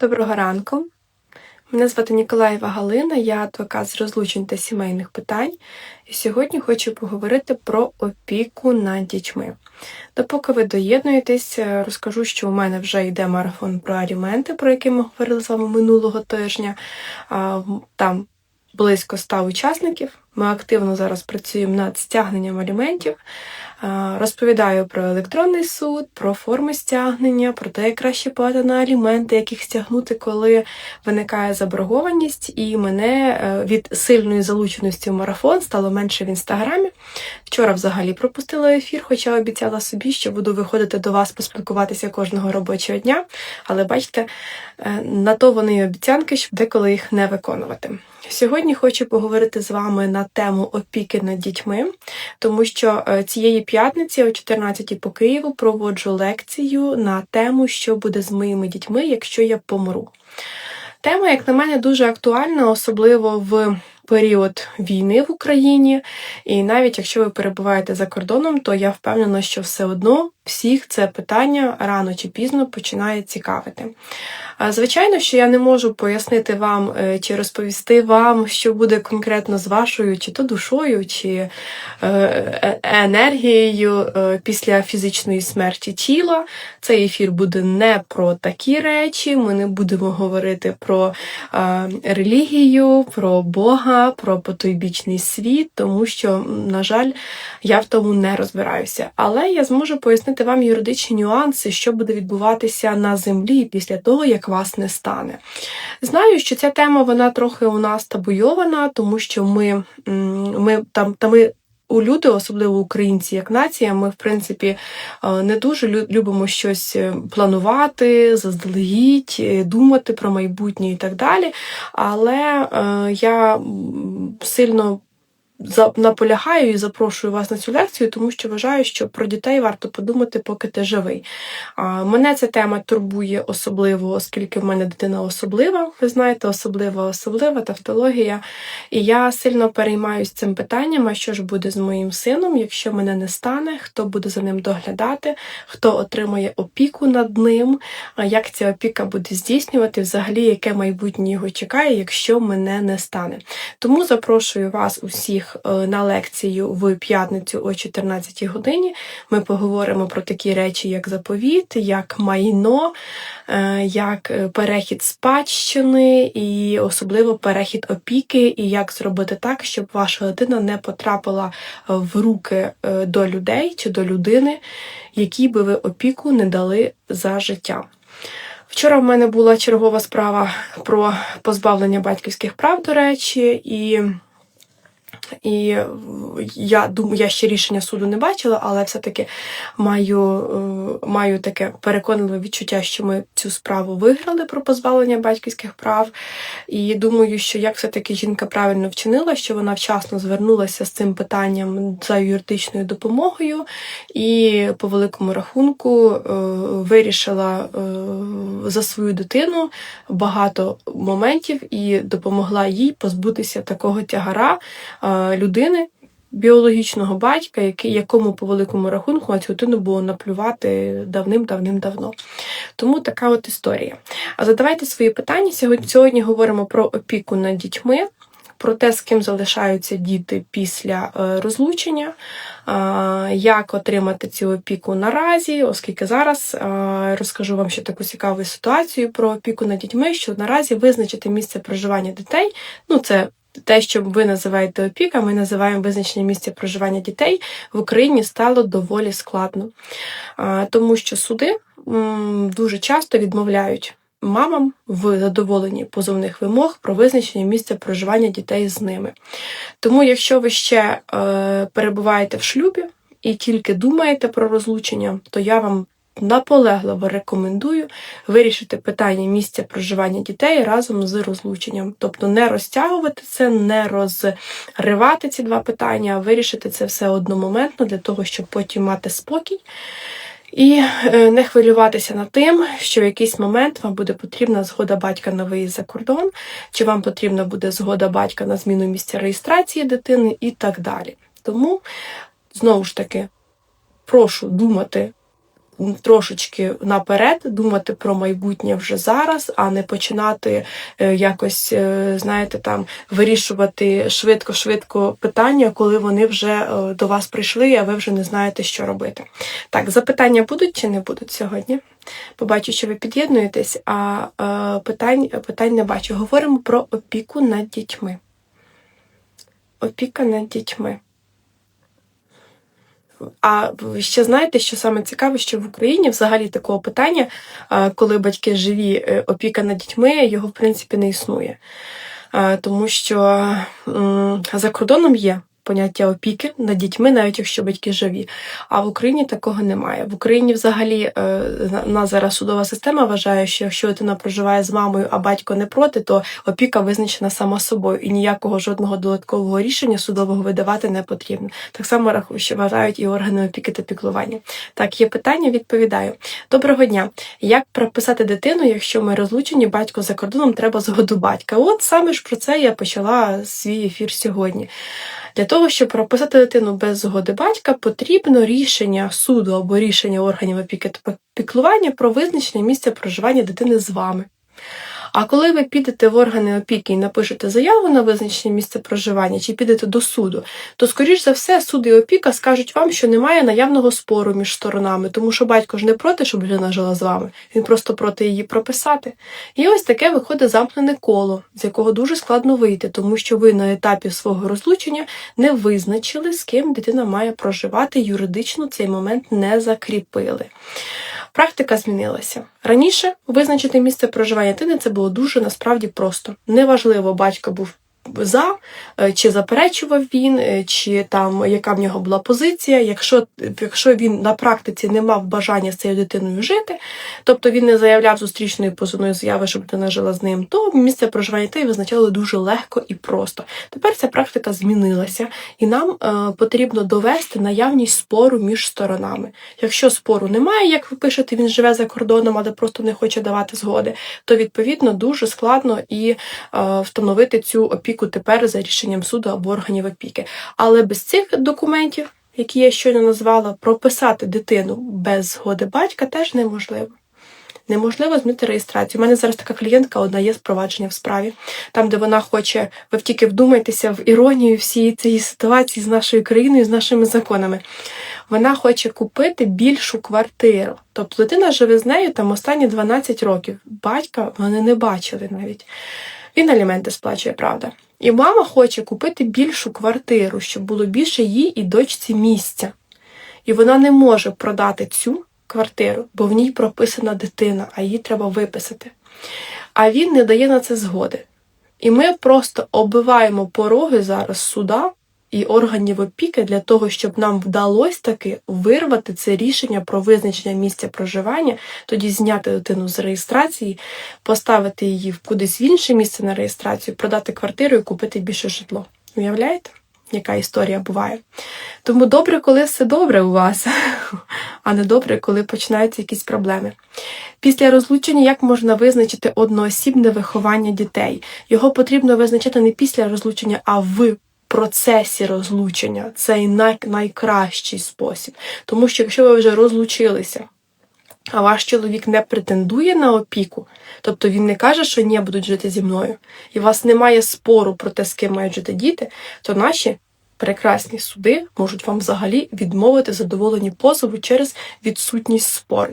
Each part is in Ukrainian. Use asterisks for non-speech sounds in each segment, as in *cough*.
Доброго ранку. Мене звати Ніколаєва Галина, я адвокат з розлучень та сімейних питань, і сьогодні хочу поговорити про опіку над дітьми. Допоки ви доєднуєтесь, е, розкажу, що у мене вже йде марафон про аліменти, про який ми говорили з вами минулого тижня. Там близько 100 учасників. Ми активно зараз працюємо над стягненням аліментів. Розповідаю про електронний суд, про форми стягнення, про те, як краще платити на аліменти, як їх стягнути, коли виникає заборгованість, і мене е, від сильної залученості в марафон стало менше в інстаграмі. Вчора взагалі пропустила ефір, хоча обіцяла собі, що буду виходити до вас поспілкуватися кожного робочого дня. Але бачите, е, на то вони й обіцянки, щоб деколи їх не виконувати. Сьогодні хочу поговорити з вами на тему опіки над дітьми, тому що е, цієї п'ятниці о 14 по Києву проводжу лекцію на тему, що буде з моїми дітьми, якщо я помру. Тема, як на мене, дуже актуальна, особливо в період війни в Україні. І навіть якщо ви перебуваєте за кордоном, то я впевнена, що все одно всіх це питання рано чи пізно починає цікавити. Звичайно, що я не можу пояснити вам е, чи розповісти вам, що буде конкретно з вашою чи то душою, чи е, е, енергією після фізичної смерті тіла. Цей ефір буде не про такі речі. Ми не будемо говорити про релігію, про Бога, про потойбічний світ, тому що, на жаль, я в тому не розбираюся. Але я зможу пояснити вам юридичні нюанси, що буде відбуватися на землі після того, як вас не стане. Знаю, що ця тема вона трохи у нас табуйована, тому що ми, ми там та ми. У люди, особливо українці, як нація, ми в принципі е, не дуже любимо щось е, планувати, заздалегідь, е, думати про майбутнє і так далі. Але я сильно наполягаю і запрошую вас на цю лекцію, тому що вважаю, що про дітей варто подумати, поки ти живий. Мене ця тема турбує особливо, оскільки в мене дитина особлива. Ви знаєте, особлива, особлива тавтологія. І я сильно переймаюсь цим питанням, а що ж буде з моїм сином, якщо мене не стане, хто буде за ним доглядати, хто отримає опіку над ним, як ця опіка буде здійснювати, взагалі, яке майбутнє його чекає, якщо мене не стане. Тому запрошую вас усіх е, на лекцію в п'ятницю о 14 годині. Ми поговоримо про такі речі, як заповіт, як майно, е, як е, перехід спадщини і особливо перехід опіки, і як зробити так, щоб ваша дитина не потрапила в руки до людей чи до людини, якій би ви опіку не дали за життя. Вчора в мене була чергова справа про позбавлення батьківських прав, до речі, і і я думаю, я ще рішення суду не бачила, але все-таки маю, е, маю таке переконливе відчуття, що ми цю справу виграли про позбавлення батьківських прав. І думаю, що як все-таки жінка правильно вчинила, що вона вчасно звернулася з цим питанням за юридичною допомогою, і по великому рахунку е, вирішила е, за свою дитину багато моментів і допомогла їй позбутися такого тягара людини. Біологічного батька, який, якому по великому рахунку на цю дитину було наплювати давним-давним-давно. Тому така от історія. А задавайте свої питання. Сьогодні, сьогодні говоримо про опіку над дітьми, про те, з ким залишаються діти після е, розлучення, е, як отримати цю опіку наразі, оскільки зараз е, розкажу вам ще таку цікаву ситуацію про опіку над дітьми, що наразі визначити місце проживання дітей, ну це те, що ви називаєте опіка, ми називаємо визначення місця проживання дітей в Україні стало доволі складно, тому що суди дуже часто відмовляють мамам в задоволенні позовних вимог про визначення місця проживання дітей з ними. Тому, якщо ви ще е, перебуваєте в шлюбі і тільки думаєте про розлучення, то я вам наполегливо рекомендую вирішити питання місця проживання дітей разом з розлученням. Тобто не розтягувати це, не розривати ці два питання, а вирішити це все одномоментно для того, щоб потім мати спокій. І е, не хвилюватися над тим, що в якийсь момент вам буде потрібна згода батька на виїзд за кордон, чи вам потрібна буде згода батька на зміну місця реєстрації дитини і так далі. Тому, знову ж таки, прошу думати трошечки наперед, думати про майбутнє вже зараз, а не починати е, якось, е, знаєте, там вирішувати швидко-швидко питання, коли вони вже е, до вас прийшли, а ви вже не знаєте, що робити. Так, запитання будуть чи не будуть сьогодні? Побачу, що ви під'єднуєтесь, а питань, питань не бачу. Говоримо про опіку над дітьми. Опіка над дітьми. А ще знаєте, що саме цікаве, що в Україні взагалі такого питання, коли батьки живі, е, опіка над дітьми, його в принципі не існує. Тому що за кордоном є поняття опіки над дітьми, навіть якщо батьки живі. А в Україні такого немає. В Україні взагалі е, на- на зараз судова система вважає, що якщо дитина проживає з мамою, а батько не проти, то опіка визначена сама собою, і ніякого жодного додаткового рішення судового видавати не потрібно. Так само рахую, що вважають і органи опіки та піклування. Так, є питання, відповідаю. Доброго дня. Як прописати дитину, якщо ми розлучені, батько за кордоном треба згоду батька? От саме ж про це я почала свій ефір сьогодні. Для того, щоб прописати дитину без згоди батька, потрібно рішення суду або рішення органів опіки та піклування про визначення місця проживання дитини з вами. А коли ви підете в органи опіки і напишете заяву на визначення місця проживання чи підете до суду, то, скоріш за все, суд і опіка скажуть вам, що немає наявного спору між сторонами, тому що батько ж не проти, щоб людина жила з вами, він просто проти її прописати. І ось таке виходить замкнене коло, з якого дуже складно вийти, тому що ви на етапі свого розлучення не визначили, з ким дитина має проживати, юридично цей момент не закріпили. Практика змінилася. Раніше визначити місце проживання дитини це було дуже насправді просто. Неважливо, батько був за, е, чи заперечував він, е, чи там яка в нього була позиція. Якщо, якщо він на практиці не мав бажання з цією дитиною жити, тобто він не заявляв зустрічної позовної заяви, щоб дитина жила з ним, то місце проживання дітей визначали дуже легко і просто. Тепер ця практика змінилася, і нам е, потрібно довести наявність спору між сторонами. Якщо спору немає, як ви пишете, він живе за кордоном, але просто не хоче давати згоди, то відповідно дуже складно і е, встановити цю опіку тепер за рішенням суду або органів опіки. Але без цих документів, які я щойно назвала, прописати дитину без згоди батька теж неможливо. Неможливо змінити реєстрацію. У мене зараз така клієнтка одна є з провадження в справі, там, де вона хоче, ви тільки вдумайтеся в іронію всієї цієї ситуації з нашою країною, з нашими законами. Вона хоче купити більшу квартиру. Тобто дитина живе з нею там останні 12 років. Батька вони не бачили навіть. Він аліменти сплачує, правда. І мама хоче купити більшу квартиру, щоб було більше їй і дочці місця. І вона не може продати цю квартиру, бо в ній прописана дитина, а її треба виписати. А він не дає на це згоди. І ми просто оббиваємо пороги зараз суда і органів опіки для того, щоб нам вдалося таки вирвати це рішення про визначення місця проживання, тоді зняти дитину з реєстрації, поставити її в кудись в інше місце на реєстрацію, продати квартиру і купити більше житло. Уявляєте? Яка історія буває. Тому добре, коли все добре у вас, *laughs* а не добре, коли починаються якісь проблеми. Після розлучення як можна визначити одноосібне виховання дітей? Його потрібно визначати не після розлучення, а в процесі розлучення. Це най- найкращий спосіб. Тому що якщо ви вже розлучилися, а ваш чоловік не претендує на опіку, тобто він не каже, що ні, будуть жити зі мною, і у вас немає спору про те, з ким мають жити діти, то наші прекрасні суди можуть вам взагалі відмовити задоволені позову через відсутність спору.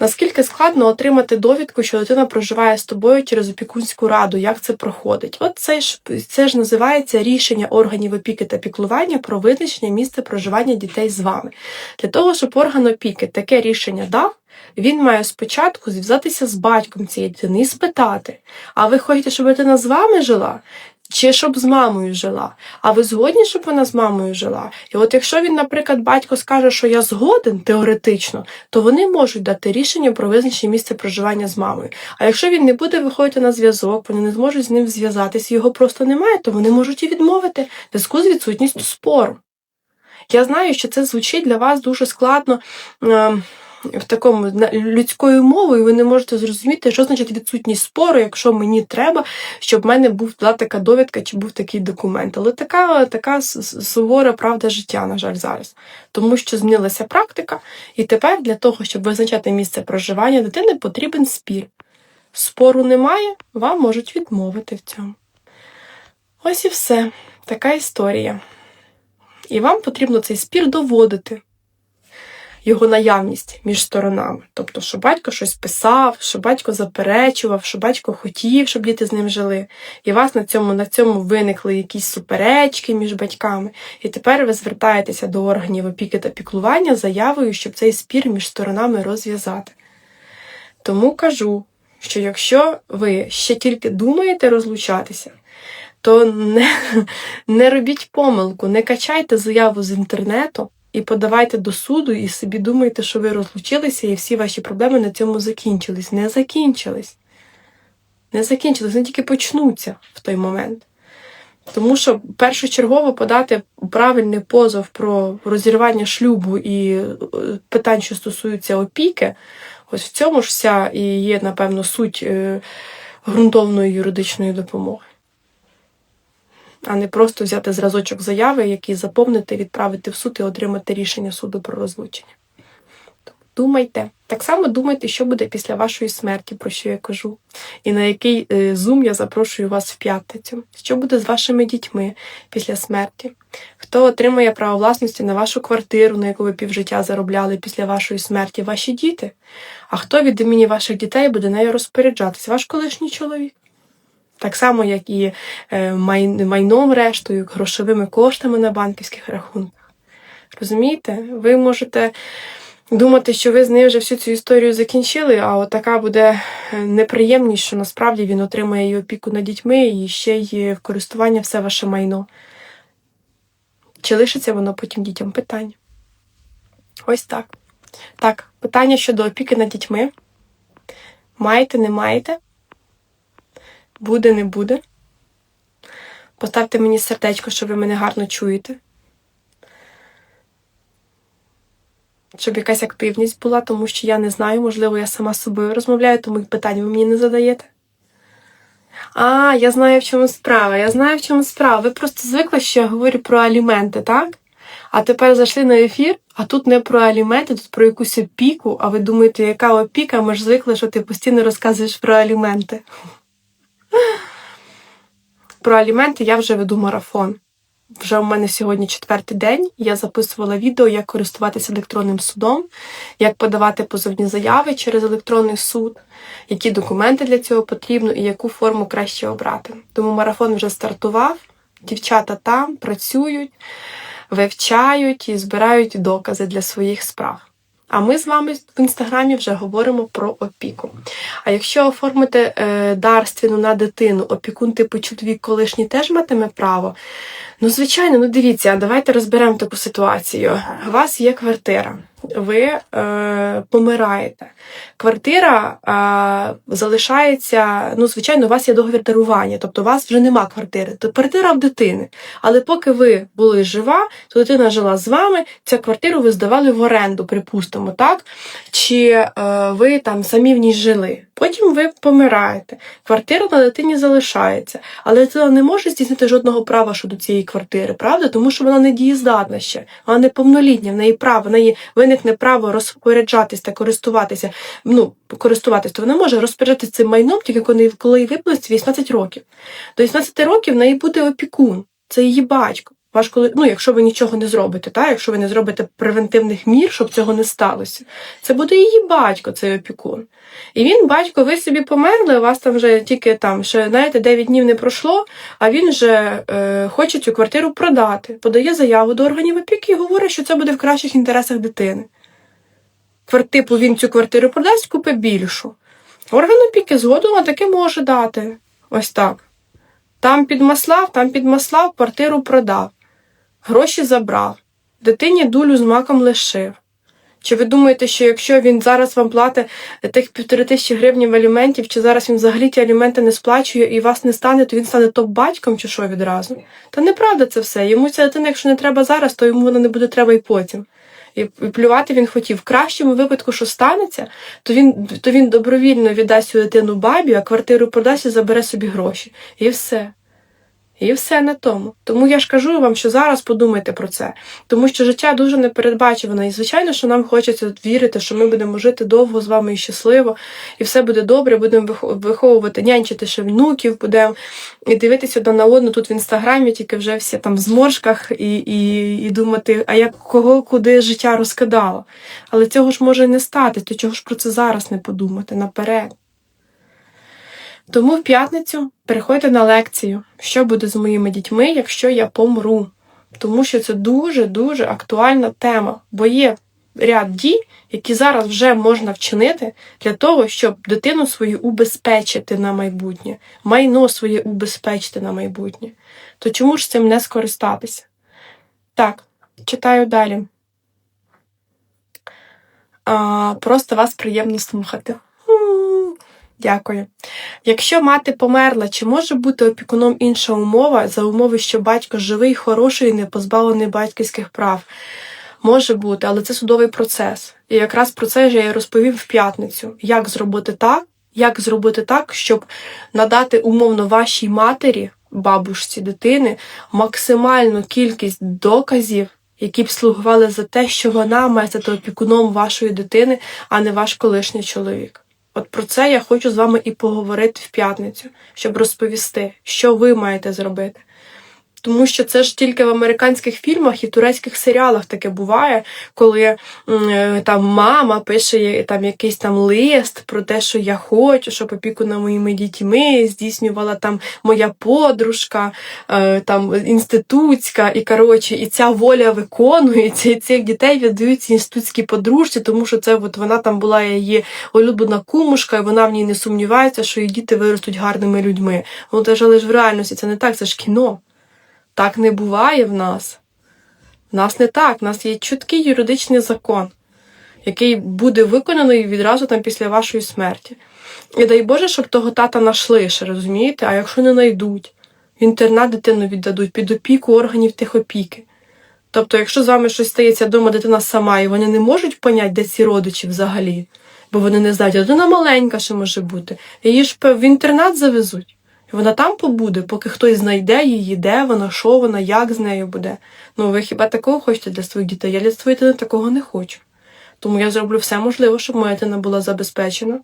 Наскільки складно отримати довідку, що дитина проживає з тобою через опікунську раду, як це проходить? От це ж це ж називається рішення органів опіки та піклування про визначення місця проживання дітей з вами. Для того, щоб орган опіки таке рішення дав, він має спочатку зв'язатися з батьком цієї дитини і спитати: а ви хочете, щоб дитина з вами жила? Чи щоб з мамою жила? А ви згодні, щоб вона з мамою жила? І от якщо він, наприклад, батько скаже, що я згоден теоретично, то вони можуть дати рішення про визначення місця проживання з мамою. А якщо він не буде виходити на зв'язок, вони не зможуть з ним зв'язатися, його просто немає, то вони можуть і відмовити в зв'язку з відсутністю спору. Я знаю, що це звучить для вас дуже складно. В такому людською мовою, ви не можете зрозуміти, що значить відсутність спору, якщо мені треба, щоб в мене була така довідка чи був такий документ. Але така, така сувора правда життя, на жаль, зараз. Тому що змінилася практика, і тепер для того, щоб визначати місце проживання дитини, потрібен спір. Спору немає, вам можуть відмовити в цьому. Ось і все. Така історія. І вам потрібно цей спір доводити, його наявність між сторонами. Тобто, що батько щось писав, що батько заперечував, що батько хотів, щоб діти з ним жили. І у вас на цьому, на цьому виникли якісь суперечки між батьками. І тепер ви звертаєтеся до органів опіки та піклування заявою, щоб цей спір між сторонами розв'язати. Тому кажу, що якщо ви ще тільки думаєте розлучатися, то не, *laughs* не робіть помилку, не качайте заяву з інтернету і подавайте до суду, і собі думайте, що ви розлучилися, і всі ваші проблеми на цьому закінчились. Не закінчились. Не закінчились, вони тільки почнуться в той момент. Тому що першочергово подати правильний позов про розірвання шлюбу і е, питань, що стосуються опіки, ось в цьому ж вся і є, напевно, суть е, ґрунтовної юридичної допомоги а не просто взяти зразочок заяви, який заповнити, відправити в суд і отримати рішення суду про розлучення. Думайте. Так само думайте, що буде після вашої смерті, про що я кажу, і на який е, зум я запрошую вас в п'ятницю. Що буде з вашими дітьми після смерті? Хто отримає право власності на вашу квартиру, на яку ви півжиття заробляли після вашої смерті? Ваші діти? А хто від імені ваших дітей буде нею розпоряджатися? Ваш колишній чоловік? Так само, як і е, майном рештою, грошовими коштами на банківських рахунках. Розумієте? Ви можете думати, що ви з ним вже всю цю історію закінчили, а от така буде е, неприємність, що насправді він отримає і опіку над дітьми, і ще й в користування все ваше майно. Чи лишиться воно потім дітям? Питання. Ось так. Так, питання щодо опіки над дітьми. Маєте, не маєте? Буде, не буде. Поставте мені сердечко, що ви мене гарно чуєте. Щоб якась активність була, тому що я не знаю, можливо, я сама з собою розмовляю, тому й питань ви мені не задаєте. А, я знаю, в чому справа. Я знаю, в чому справа. Ви просто звикли, що я говорю про аліменти, так? А тепер зайшли на ефір, а тут не про аліменти, тут про якусь опіку, а ви думаєте, яка опіка, ми ж звикли, що ти постійно розказуєш про аліменти. Про аліменти я вже веду марафон. Вже у мене сьогодні четвертий день. Я записувала відео, як користуватися електронним судом, як подавати позовні заяви через електронний суд, які документи для цього потрібно і яку форму краще обрати. Тому марафон вже стартував. Дівчата там працюють, вивчають і збирають докази для своїх справ. А ми з вами в інстаграмі вже говоримо про опіку. А якщо оформити е, дарственну на дитину, опікун типу чоловік колишній теж матиме право. Ну, звичайно, ну дивіться, давайте розберемо таку ситуацію. У вас є квартира, ви е, помираєте. Квартира е, залишається, ну, звичайно, у вас є договір дарування, тобто у вас вже нема квартири. То квартира в дитини. Але поки ви були жива, то дитина жила з вами, цю квартиру ви здавали в оренду, припустимо, так? Чи е, ви там самі в ній жили. Потім ви помираєте. Квартира на дитині залишається, але дитина не може здійснити жодного права щодо цієї квартири, правда? Тому що вона не дієздатна ще, вона неповнолітня, в неї право, в неї виникне право розпоряджатись та користуватися. Ну, користуватись, то вона може розпоряджатися цим майном тільки коли, коли їй виповниться 18 років. До 18 років в неї буде опікун, це її батько. Ваш коли, ну, якщо ви нічого не зробите, та? якщо ви не зробите превентивних мір, щоб цього не сталося, це буде її батько, цей опікун. І він, батько, ви собі померли, у вас там вже тільки там ще, знаєте, 9 днів не пройшло, а він вже е, хоче цю квартиру продати, подає заяву до органів опіки і говорить, що це буде в кращих інтересах дитини. Типу, він цю квартиру продасть, купить більшу. Орган опіки згодом а таки може дати. Ось так. Там підмаслав, там підмаслав, квартиру продав. Гроші забрав. Дитині дулю з маком лишив. Чи ви думаєте, що якщо він зараз вам платить тих півтори тисячі гривень аліментів, чи зараз він взагалі ті аліменти не сплачує і вас не стане, то він стане топ-батьком чи що відразу? Та неправда це все. Йому ця дитина, якщо не треба зараз, то йому вона не буде треба і потім. І плювати він хотів. В кращому випадку, що станеться, то він, то він добровільно віддасть свою дитину бабі, а квартиру продасть і забере собі гроші. І все. І все на тому. Тому я ж кажу вам, що зараз подумайте про це. Тому що життя дуже непередбачуване. І, звичайно, що нам хочеться вірити, що ми будемо жити довго з вами і щасливо, і все буде добре, будемо вихо- виховувати, нянчити ще внуків, будемо і дивитися одна на одну тут в інстаграмі, тільки вже всі там в зморшках, і, і, і думати, а як кого куди життя розкидало. Але цього ж може не стати, то чого ж про це зараз не подумати наперед. Тому в п'ятницю переходьте на лекцію, що буде з моїми дітьми, якщо я помру. Тому що це дуже-дуже актуальна тема, бо є ряд дій, які зараз вже можна вчинити для того, щоб дитину свою убезпечити на майбутнє, майно своє убезпечити на майбутнє. То чому ж цим не скористатися? Так, читаю далі. А, просто вас приємно слухати. Дякую. Якщо мати померла, чи може бути опікуном інша умова за умови, що батько живий, хороший і не позбавлений батьківських прав? Може бути, але це судовий процес. І якраз про це ж я і розповів в п'ятницю. Як зробити так, як зробити так, щоб надати умовно вашій матері, бабушці дитини, максимальну кількість доказів, які б слугували за те, що вона має стати опікуном вашої дитини, а не ваш колишній чоловік. От про це я хочу з вами і поговорити в п'ятницю, щоб розповісти, що ви маєте зробити. Тому що це ж тільки в американських фільмах і турецьких серіалах таке буває, коли е, там мама пише там якийсь там лист про те, що я хочу, щоб опіку над моїми дітьми здійснювала там моя подружка, е, там інститутська, і коротше, і ця воля виконується, і цих дітей віддаються інститутській подружці, тому що це от вона там була її улюблена кумушка, і вона в ній не сумнівається, що її діти виростуть гарними людьми. Ну але ж в реальності це не так, це ж кіно. Так не буває в нас. В нас не так. В нас є чіткий юридичний закон, який буде виконаний відразу там після вашої смерті. І дай Боже, щоб того тата нашли ще, розумієте? А якщо не знайдуть, в інтернат дитину віддадуть під опіку органів техопіки. Тобто, якщо з вами щось стається вдома, дитина сама, і вони не можуть поняти, де ці родичі взагалі, бо вони не знають, а дитина маленька ще може бути. Її ж в інтернат завезуть. І вона там побуде, поки хтось знайде її, де вона, що вона, як з нею буде. Ну, ви хіба такого хочете для своїх дітей? Я для своєї дитини такого не хочу. Тому я зроблю все можливе, щоб моя дитина була забезпечена.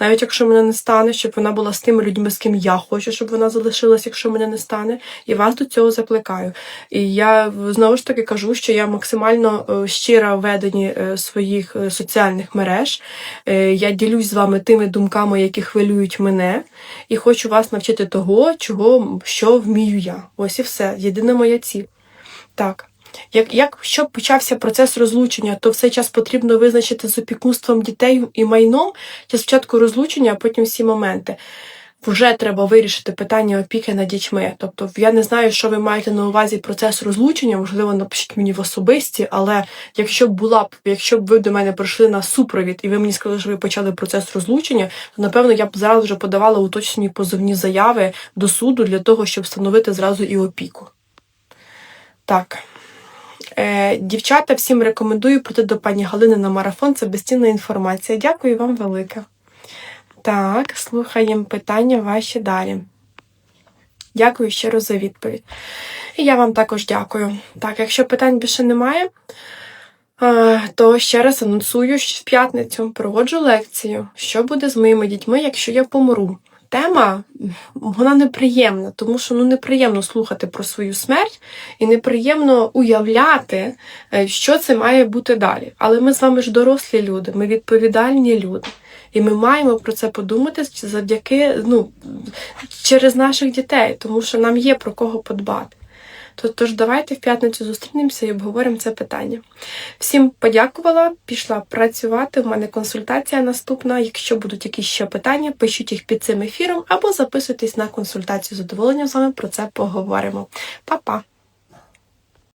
Навіть якщо мене не стане, щоб вона була з тими людьми, з ким я хочу, щоб вона залишилась, якщо мене не стане. І вас до цього закликаю. І я знову ж таки кажу, що я максимально е, щира в веденні е, своїх е, соціальних мереж. Я ділюсь з вами тими думками, які хвилюють мене, і хочу вас навчити того, чого що вмію я. Ось і все. Єдина моя ціль. Так. Як, як щоб почався процес розлучення, то в цей час потрібно визначити з опікунством дітей і майном, чи спочатку розлучення, а потім всі моменти. Вже треба вирішити питання опіки над дітьми. Тобто, я не знаю, що ви маєте на увазі процес розлучення, можливо, напишіть мені в особисті, але якщо б була б, якщо б ви до мене прийшли на супровід, і ви мені сказали, що ви почали процес розлучення, то напевно я б зараз вже подавала уточнені позовні заяви до суду для того, щоб встановити зразу і опіку. Так. Е, дівчата, всім рекомендую прийти до пані Галини на марафон. Це безцінна інформація. Дякую вам велике. Так, слухаємо питання ваші далі. Дякую щиро за відповідь. І я вам також дякую. Так, якщо питань більше немає, е, то ще раз анонсую, в п'ятницю проводжу лекцію, що буде з моїми дітьми, якщо я помру. Тема вона неприємна, тому що ну неприємно слухати про свою смерть і неприємно уявляти, е, що це має бути далі. Але ми з вами ж дорослі люди, ми відповідальні люди. І ми маємо про це подумати завдяки ну, через наших дітей, тому що нам є про кого подбати. То- Тож давайте в п'ятницю зустрінемося і обговоримо це питання. Всім подякувала, пішла працювати. У мене консультація наступна. Якщо будуть якісь ще питання, пишіть їх під цим ефіром або записуйтесь на консультацію. З задоволенням з вами про це поговоримо. Па-па!